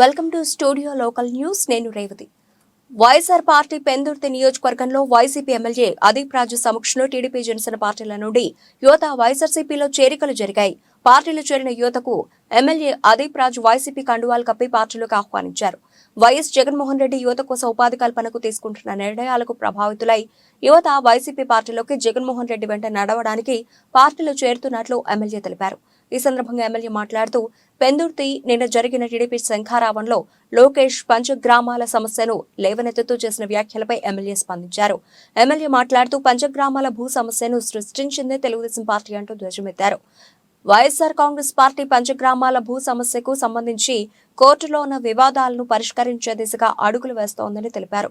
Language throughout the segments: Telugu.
Welcome to studio local news. నేను రేవతి. వైఎస్ఆర్ పార్టీ పెందుర్తి నియోజకవర్గంలో వైసీపీ ఎమ్మెల్యే అదీప్ రాజు సమక్షంలో టీడీపీ జనసేన పార్టీల నుండి యువత వైఎస్ఆర్సీపీలో చేరికలు జరిగాయి. పార్టీలో చేరిన యువతకు ఎమ్మెల్యే అదీప్ రాజు వైసీపీ కండువాలు కప్పి పార్టీలోకి ఆహ్వానించారు. వైఎస్ జగన్మోహన్ రెడ్డి యువత కోసం ఉపాధి కల్పనకు తీసుకుంటున్న నిర్ణయాలకు ప్రభావితులై యువత వైసీపీ పార్టీలోకి జగన్మోహన్ రెడ్డి వెంట నడవడానికి పార్టీలో చేరుతున్నట్లు ఎమ్మెల్యే తెలిపారు. ఈ సందర్భంగా ఎమ్మెల్యే మాట్లాడుతూ పెందుర్తి నిన్న జరిగిన టీడీపీ శంఖారావంలో లోకేష్ పంచగ్రామాల సమస్యను లేవనెత్తుతూ చేసిన వ్యాఖ్యలపై ఎమ్మెల్యే స్పందించారు. ఎమ్మెల్యే మాట్లాడుతూ పంచగ్రామాల భూ సమస్యను సృష్టించిందే తెలుగుదేశం పార్టీ అంటూ ధ్వజమెత్తారు. వైఎస్ఆర్ కాంగ్రెస్ పార్టీ పంచగ్రామాల భూ సమస్యకు సంబంధించి కోర్టులో ఉన్న వివాదాలను పరిష్కరించే దిశగా అడుగులు వేస్తోందని తెలిపారు.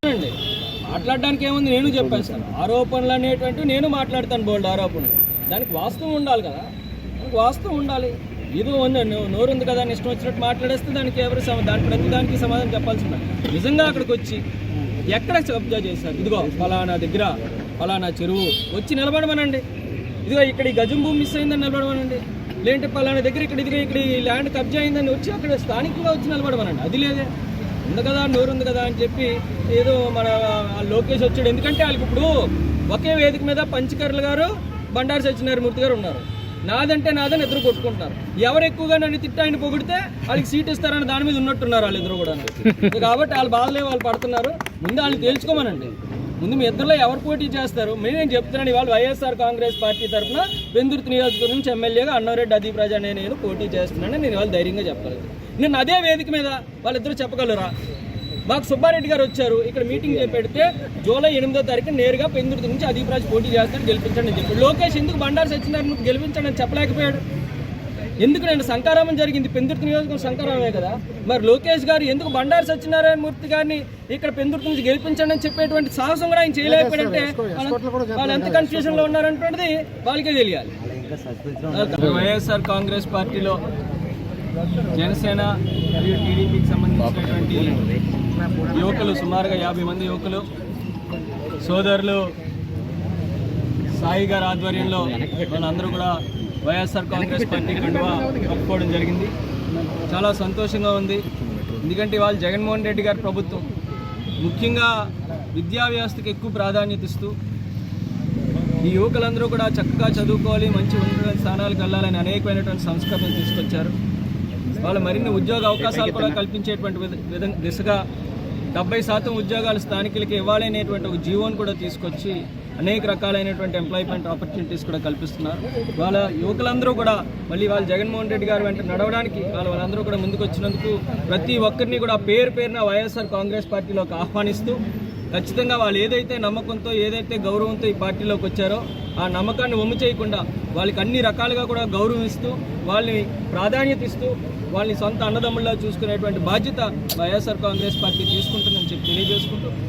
మాట్లాడడానికి ఏముంది? నేను చెప్పేస్తాను ఆరోపణలు అనేటువంటి నేను మాట్లాడతాను బోల్డ్ ఆరోపణలు. దానికి వాస్తవం ఉండాలి కదా? దానికి వాస్తవం ఉండాలి. ఇది ఉంది నో- నోరు ఉంది కదా అని ఇష్టం వచ్చినట్టు మాట్లాడేస్తే దానికి ఎవరు దాని ప్రతి దానికి సమాధానం చెప్పాల్సి ఉంది నిజంగా అక్కడికి వచ్చి ఎక్కడ కబ్జా చేశారు? ఇదిగో ఫలానా దగ్గర ఫలానా చెరువు వచ్చి నిలబడమనండి. ఇదిగో ఇక్కడ ఈ గజం భూమి మిస్ అయిందని నిలబడమనండి. లేదంటే పలానా దగ్గర ఇక్కడ ఇదిగో ఇక్కడ ఈ ల్యాండ్ కబ్జా అయిందని వచ్చి అక్కడ స్థానికంగా వచ్చి నిలబడమనండి. అది లేదే. ఉంది కదా నోరు ఉంది కదా అని చెప్పి ఏదో మన లోకేష్ వచ్చాడు. ఎందుకంటే వాళ్ళకి ఇప్పుడు ఒకే వేదిక మీద పంచకర్ల గారు బండారు సత్యనారాయణ మూర్తి గారు ఉన్నారు. నాదంటే నాదని ఇద్దరు కొట్టుకుంటున్నారు. ఎవరు ఎక్కువగా నన్ను తిట్టి ఆయన పొగిడితే వాళ్ళకి సీట్ ఇస్తారని దాని మీద ఉన్నట్టున్నారు వాళ్ళు ఇద్దరు కూడా కాబట్టి వాళ్ళు బాధలే వాళ్ళు పడుతున్నారు. ముందు వాళ్ళని తేల్చుకోమనండి. ముందు మీ ఇద్దరులో ఎవరు పోటీ చేస్తారు? మేము నేను చెప్తున్నాను ఇవాళ వైఎస్ఆర్ కాంగ్రెస్ పార్టీ తరఫున బెందుర్తి నియోజకవర్గం నుంచి ఎమ్మెల్యేగా అన్నారెడ్డి అదీప్ రాజా అనే నేను పోటీ చేస్తున్నానని నేను ఇవాళ ధైర్యంగా చెప్పగలను. నేను అదే వేదిక మీద వాళ్ళిద్దరూ చెప్పగలరా? మాకు సుబ్బారెడ్డి గారు వచ్చారు ఇక్కడ మీటింగ్ చేపెడితే జూలై ఎనిమిదో తారీఖు నేరుగా పెందుర్తి నుంచి అదీప్ రాజు పోటీ చేస్తాడు గెలిపించండి అని చెప్పాడు. లోకేష్ ఎందుకు బండారు సత్యనారాయణ గెలిపించండి అని చెప్పలేకపోయాడు? ఎందుకు సంకారామం జరిగింది పెందుర్తి నియోజకవర్గం సంకారామే కదా మరి లోకేష్ గారు ఎందుకు బండారు సత్యనారాయణ మూర్తి గారిని ఇక్కడ పెందుర్తి నుంచి గెలిపించండి అని చెప్పేటువంటి సాహసం కూడా ఆయన చేయలేకపోయాడంటే వాళ్ళు ఎంత కన్ఫ్యూజన్లో ఉన్నారంటున్నది వాళ్ళకే తెలియాలి వైఎస్ఆర్ కాంగ్రెస్ పార్టీలో జనసేన మరియు టీడీపీకి సంబంధించినటువంటి యువకులు సుమారుగా యాభై మంది యువకులు సోదరులు సాయి గారి ఆధ్వర్యంలో వాళ్ళందరూ కూడా వైఎస్ఆర్ కాంగ్రెస్ పార్టీ కండువా కప్పుకోవడం జరిగింది. చాలా సంతోషంగా ఉంది. ఎందుకంటే ఇవాళ జగన్మోహన్ రెడ్డి గారి ప్రభుత్వం ముఖ్యంగా విద్యా వ్యవస్థకి ఎక్కువ ప్రాధాన్యత ఇస్తూ ఈ యువకులందరూ కూడా చక్కగా చదువుకోవాలి మంచి ఉన్నత స్థానాలకు వెళ్ళాలని అనేకమైనటువంటి సంస్కరణలు తీసుకొచ్చారు. వాళ్ళు మరిన్ని ఉద్యోగ అవకాశాలు కూడా కల్పించేటువంటి విధ- దిశగా డెబ్బై శాతం ఉద్యోగాలు స్థానికులకి ఇవ్వాలనేటువంటి ఒక జీవోను కూడా తీసుకొచ్చి అనేక రకాలైనటువంటి ఎంప్లాయ్మెంట్ ఆపర్చునిటీస్ కూడా కల్పిస్తున్నారు. వాళ్ళ యువకులందరూ కూడా మళ్ళీ వాళ్ళ జగన్మోహన్ రెడ్డి గారు వెంట నడవడానికి వాళ్ళ వాళ్ళందరూ కూడా ముందుకు వచ్చినందుకు ప్రతి ఒక్కరిని కూడా పేరు పేరున వైఎస్ఆర్ కాంగ్రెస్ పార్టీలోకి ఆహ్వానిస్తూ ఖచ్చితంగా వాళ్ళు ఏదైతే నమ్మకంతో ఏదైతే గౌరవంతో ఈ పార్టీలోకి వచ్చారో ఆ నమ్మకాన్ని వమ్ము చేయకుండా వాళ్ళకి అన్ని రకాలుగా కూడా గౌరవిస్తూ వాళ్ళని ప్రాధాన్యత ఇస్తూ వాళ్ళని సొంత అన్నదమ్ముల్లో చూసుకునేటువంటి బాధ్యత వైఎస్ఆర్ కాంగ్రెస్ పార్టీ తీసుకుంటుందని చెప్పి తెలియజేసుకుంటూ